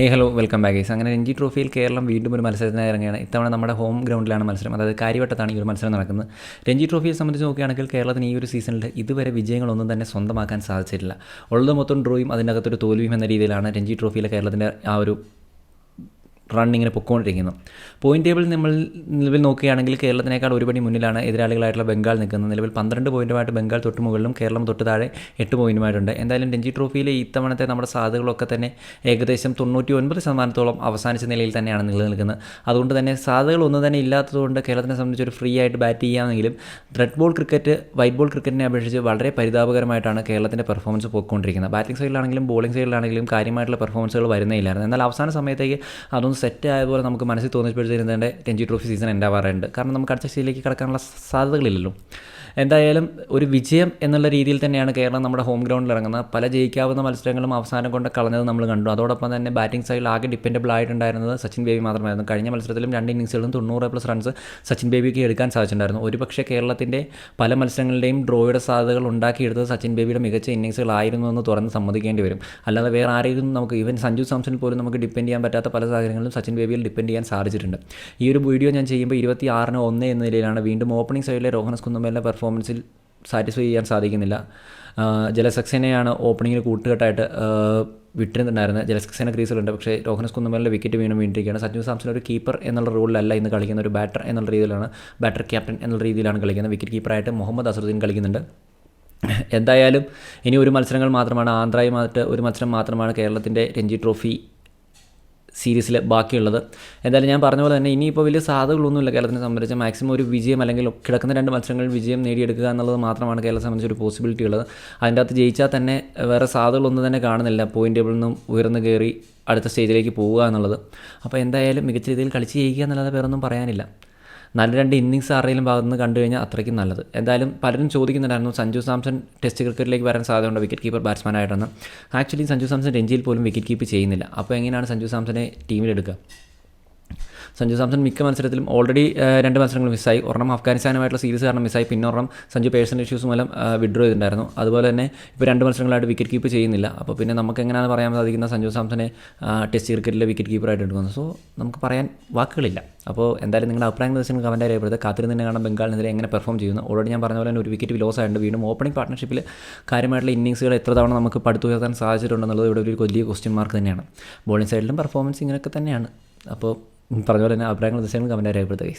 Hey hello welcome back guys അങ്ങനെ രഞ്ജി ട്രോഫിയിൽ കേരളം വീണ്ടും ഒരു മത്സരത്തിനായി ഇറങ്ങുകയാണ്. ഇത്തവണ നമ്മുടെ ഹോം ഗ്രൗണ്ടിലാണ് മത്സരം. അതായത് കാര്യവട്ടത്താണ് ഈ ഒരു മത്സരം നടക്കുന്നത്. രഞ്ജി ട്രോഫിയെ സംബന്ധിച്ച് നോക്കുകയാണെങ്കിൽ കേരളത്തിന് ഈ ഒരു സീസണിൽ ഇതുവരെ വിജയങ്ങളൊന്നും തന്നെ സ്വന്തമാക്കാൻ സാധിച്ചിട്ടില്ല. ഉള്ളത് മൊത്തം ഡ്രോയും അതിനകത്തൊരു തോൽവിയും എന്ന രീതിയിലാണ് രഞ്ജി ട്രോഫിയിലെ കേരളത്തിന്റെ ആ ഒരു റൺ ഇങ്ങനെ പൊക്കോണ്ടിരിക്കുന്നു. പോയിന്റ് ടേബിൾ നമ്മൾ നിലവിൽ നോക്കുകയാണെങ്കിൽ കേരളത്തിനേക്കാൾ ഒരുപടി മുന്നിലാണ് എതിരാളികളായിട്ടുള്ള ബംഗാൾ നിൽക്കുന്നത്. നിലവിൽ പന്ത്രണ്ട് പോയിന്റുമായിട്ട് ബംഗാൾ തൊട്ട് മുകളിലും കേരളം തൊട്ട് താഴെ എട്ട് പോയിന്റുമായിട്ടുണ്ട് എന്തായാലും രഞ്ജി ട്രോഫിയിലെ ഇത്തവണത്തെ നമ്മുടെ സാധ്യതകളൊക്കെ തന്നെ ഏകദേശം തൊണ്ണൂറ്റി ഒൻപത് ശതമാനത്തോളം അവസാനിച്ച നിലയിൽ തന്നെയാണ് നിലനിൽക്കുന്നത്. അതുകൊണ്ട് തന്നെ സാധ്യതകളൊന്നും തന്നെ ഇല്ലാത്തതുകൊണ്ട് കേരളത്തിനെ സംബന്ധിച്ച് ഒരു ഫ്രീ ആയിട്ട് bat ചെയ്യാമെങ്കിലും red ball cricket white ball ക്രിക്കറ്റിനെ അപേക്ഷിച്ച് വളരെ പരിതാപകരമായിട്ടാണ് കേരളത്തിന്റെ പെർഫോമൻസ് പോയിക്കൊണ്ടിരിക്കുന്നത്. ബാറ്റിംഗ് സൈഡിലാണെങ്കിലും ബോളിംഗ് സൈഡിലാണെങ്കിലും കാര്യമായിട്ടുള്ള പെർഫോമൻസുകൾ വരുന്നേ ഇല്ലായിരുന്നു. എന്നാൽ അവസാന സമയത്തേക്ക് അതൊന്ന് സെറ്റ് ആയതുപോലെ നമുക്ക് മനസ്സിൽ തോന്നിപ്പോഴത്തേക്കും തന്നെ രഞ്ജി ട്രോഫി സീസൺ എന്റെ ആവാറുണ്ട്. കാരണം നമുക്ക് അടുത്ത സ്റ്റേജിലേക്ക് കടക്കാനുള്ള സാധ്യതകളില്ലല്ലോ. എന്തായാലും ഒരു വിജയം എന്നുള്ള രീതിയിൽ തന്നെയാണ് കേരളം നമ്മുടെ ഹോം ഗ്രൗണ്ടിൽ ഇറങ്ങുന്നത്. പല ജയിക്കാവുന്ന മത്സരങ്ങളും അവസാനം കൊണ്ട് കളഞ്ഞത് നമ്മൾ കണ്ടു. അതോടൊപ്പം തന്നെ ബാറ്റിംഗ് സൈഡിൽ ആകെ ഡിപ്പെൻഡബിൾ ആയിട്ടുണ്ടായിരുന്നത് സച്ചിൻ ബേബി മാത്രമായിരുന്നു. കഴിഞ്ഞ മത്സരത്തിലും രണ്ട് ഇന്നിങ്സുകളും തൊണ്ണൂറ് പ്ലസ് റൺസ് സച്ചിൻ ബേബിക്ക് എടുക്കാൻ സാധിച്ചിട്ടുണ്ടായിരുന്നു. ഒരു പക്ഷേ കേരളത്തിന്റെ പല മത്സരങ്ങളുടെയും ഡ്രോയുടെ സാധ്യതകൾ ഉണ്ടാക്കിയെടുത്തത് സച്ചിൻ ബേബിയുടെ മികച്ച ഇന്നിങ്സുകളായിരുന്നു എന്ന് തുറന്ന് സമ്മതിക്കേണ്ടി വരും. അല്ലാതെ വേറെ ആരെയും നമുക്ക് ഈവൻ സഞ്ജു സാംസൺ പോലും നമുക്ക് ഡിപ്പെൻഡ് ചെയ്യാൻ പറ്റാത്ത പല സാഹചര്യങ്ങളിലും സച്ചിൻ ബേബിയിൽ ഡിപ്പെൻഡ് ചെയ്യാൻ സാധിച്ചിട്ടുണ്ട്. ഈ ഒരു വീഡിയോ ഞാൻ ചെയ്യുമ്പോൾ ഇരുപത്തി ആറിന് ഒന്ന് എന്ന നിലയിലാണ് വീണ്ടും ഓപ്പണിംഗ് സൈഡിലെ രോഹനസ് കുന്നമ്മലിന്റെ പെർഫോമൻസിൽ സാറ്റിസ്ഫൈ ചെയ്യാൻ സാധിക്കുന്നില്ല. ജലസക്സേനയാണ് ഓപ്പണിങ്ങിൽ കൂട്ടുകെട്ടായിട്ട് വിട്ടിരുന്നുണ്ടായിരുന്നത് ജലസക്സേന ക്രീസിലുണ്ട് പക്ഷേ രോഹനസ് കുന്നമ്മലിന്റെ വിക്കറ്റ് വീണ്ടും വീണ്ടിരിക്കുകയാണ് സഞ്ജു സാംസൺ ഒരു കീപ്പർ എന്നുള്ള റോളിലല്ല ഇന്ന് കളിക്കുന്ന ഒരു ബാറ്റർ എന്നുള്ള രീതിയിലാണ് ബാറ്റർ ക്യാപ്റ്റൻ എന്നുള്ള രീതിയിലാണ് കളിക്കുന്നത്. വിക്കറ്റ് കീപ്പറായിട്ട് മുഹമ്മദ് അസറുദ്ദീൻ കളിക്കുന്നുണ്ട്. എന്തായാലും ഇനി ഒരു മത്സരങ്ങൾ മാത്രമാണ്. ആന്ധ്രയുമായിട്ട് ഒരു മത്സരം മാത്രമാണ് കേരളത്തിന്റെ രഞ്ജി ട്രോഫി സീരീസിൽ ബാക്കിയുള്ളത്. എന്തായാലും ഞാൻ പറഞ്ഞ പോലെ തന്നെ ഇനിയിപ്പോൾ വലിയ സാധ്യതകളൊന്നുമില്ല കേരളത്തിനെ സംബന്ധിച്ച്. മാക്സിമം ഒരു വിജയം അല്ലെങ്കിൽ കിടക്കുന്ന രണ്ട് മത്സരങ്ങളിൽ വിജയം നേടിയെടുക്കുക എന്നുള്ളത് മാത്രമാണ് കേരളത്തെ സംബന്ധിച്ച് ഒരു പോസിബിലിറ്റി ഉള്ളത്. അതിന്റെ അകത്ത് ജയിച്ചാൽ തന്നെ വേറെ സാധ്യതകളൊന്നും തന്നെ കാണുന്നില്ല. പോയിന്റ് ടേബിളിൽ നിന്നും ഉയർന്നു കയറി അടുത്ത സ്റ്റേജിലേക്ക് പോവുക എന്നുള്ളത്. അപ്പോൾ എന്തായാലും മികച്ച രീതിയിൽ കളിച്ച് ജയിക്കുക എന്നല്ലാതെ വേറൊന്നും പറയാനില്ല. നല്ല രണ്ട് ഇന്നിങ്സ് ആരുടെയും ഭാഗത്ത് നിന്ന് കണ്ടു കഴിഞ്ഞാൽ അത്രയ്ക്കും നല്ലത്. എന്തായാലും പലരും ചോദിക്കുന്നുണ്ടായിരുന്നു സഞ്ജു സാംസൺ ടെസ്റ്റ് ക്രിക്കറ്റിലേക്ക് വരാൻ സാധ്യതയുണ്ട് വിക്കറ്റ് കീപ്പർ ബാറ്റ്സ്മാൻ ബാറ്റ്സ്മാനായിട്ടെന്ന് ആക്ച്വലി സഞ്ജു സാംസൺ രഞ്ജിയിൽ പോലും വിക്കറ്റ് കീപ്പ് ചെയ്യുന്നില്ല. അപ്പോൾ എങ്ങനെയാണ് സഞ്ജു സാംസനെ ടീമിലെടുക്കുക സഞ്ജു സാംസൺ മിക്ക മത്സരത്തിലും ഓൾറെഡി രണ്ട് മത്സരങ്ങൾ മിസ്സായി ഒരെണ്ണം അഫ്ഗാനിസ്ഥാനുമായിട്ടുള്ള സീരീസ് കാരണം മിസ്സായി പിന്നെ ഒരെണ്ണം സഞ്ജു പേഴ്സണൽ ഇഷ്യൂസ് മൂലം വിഡ്രോ ചെയ്തിട്ടുണ്ടായിരുന്നു. അതുപോലെ തന്നെ ഇപ്പോൾ രണ്ട് മത്സരങ്ങളായിട്ട് വിക്കറ്റ് കീപ്പ് ചെയ്യുന്നില്ല. അപ്പോൾ പിന്നെ നമുക്ക് എങ്ങനെയാണ് പറയാൻ സാധിക്കുന്ന സഞ്ജു സാംസനെ ടെസ്റ്റ് ക്രിക്കറ്റിലെ വിക്കറ്റ് കീപ്പറായിട്ട് എടുക്കുന്നത്. സോ നമുക്ക് പറയാൻ വാക്കുകളില്ല. അപ്പോൾ എന്തായാലും നിങ്ങളുടെ അഭിപ്രായം ദിവസങ്ങൾ കമന്റ് അറിയപ്പെടുന്നത് കാത്തിരുന്ന് കാണാൻ ബംഗാളിനെതിരെ എങ്ങനെ പെർഫോം ചെയ്യുന്നു. ഓൾറെഡി ഞാൻ പറഞ്ഞ പോലെ തന്നെ ഒരു വിക്കറ്റ് ലോസ് ആയിട്ടുണ്ട്. വീണ്ടും ഓപ്പണിംഗ് പാർട്ട്ണർഷിപ്പിൽ കാര്യമായിട്ടുള്ള ഇന്നിങ്സുകൾ എത്ര തവണ നമുക്ക് പടുത്തുയർത്താൻ സാധിച്ചിട്ടുണ്ടെന്നുള്ളത് ഇവിടെ ഒരു വലിയ ക്വസ്റ്റ്യൻ മാർക്ക് തന്നെയാണ്. ബോളിംഗ് സൈഡിലും പെർഫോമൻസ് ഇങ്ങനെയൊക്കെ തന്നെയാണ്. അപ്പോൾ പറഞ്ഞ പോലെ തന്നെ അഭിപ്രായങ്ങൾ ദിവസങ്ങൾ കമന്റ് രേഖപ്പെടുത്തുക